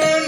আমার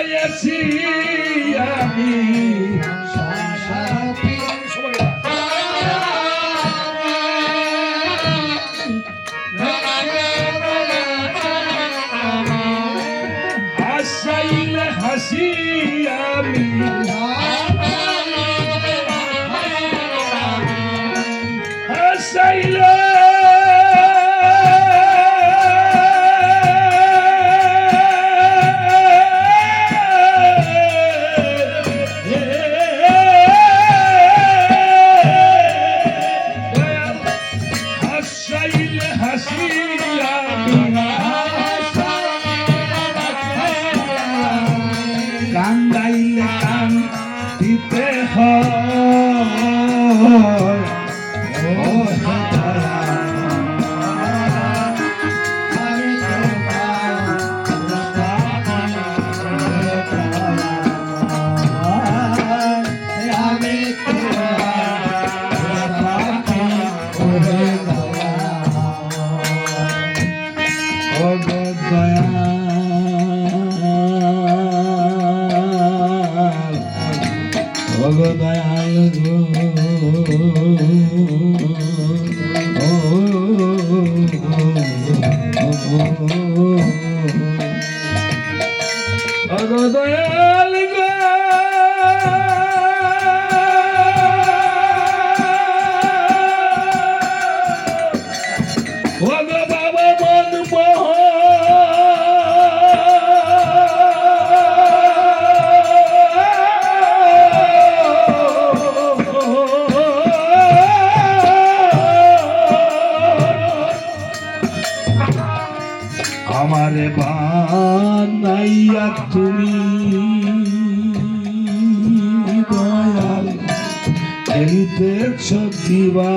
soy así a mí. Thank you. গো দয়াল গো ও গো দয়াল শিবা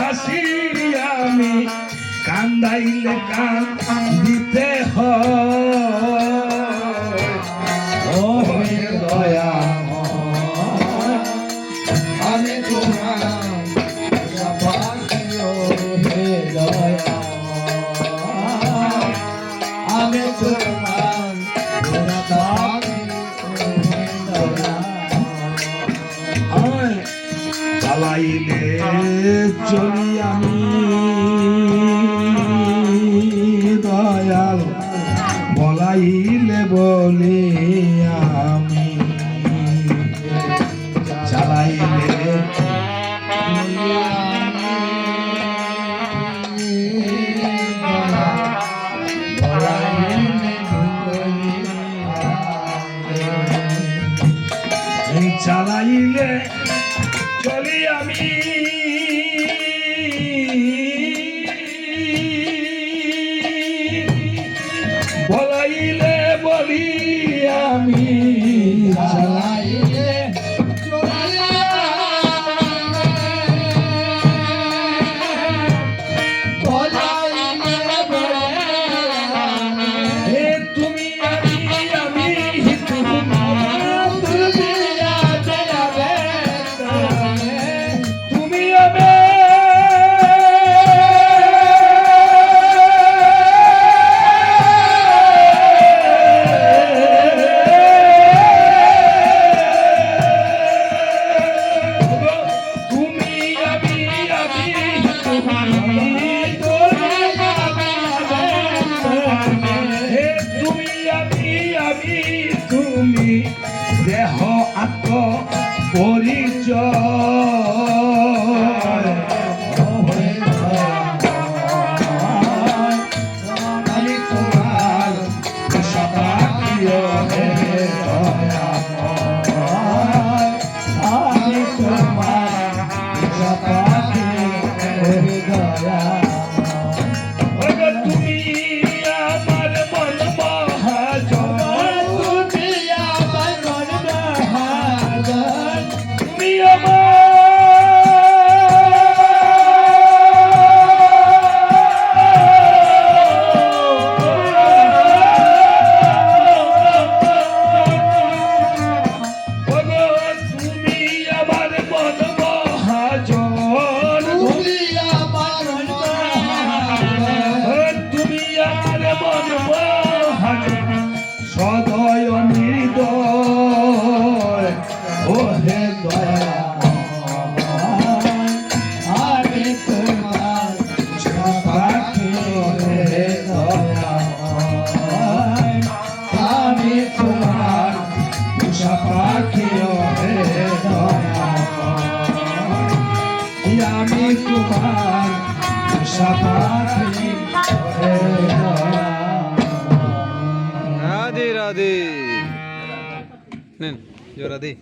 হাসি আমি কান্দাইলে কান দিতে হয়। জমি আমি দয়াল বলাইলে বলে আমি। চালাইলে চালাইলে চলি আমি আমার আশা পাখি রাধে রাধে জয় রাধে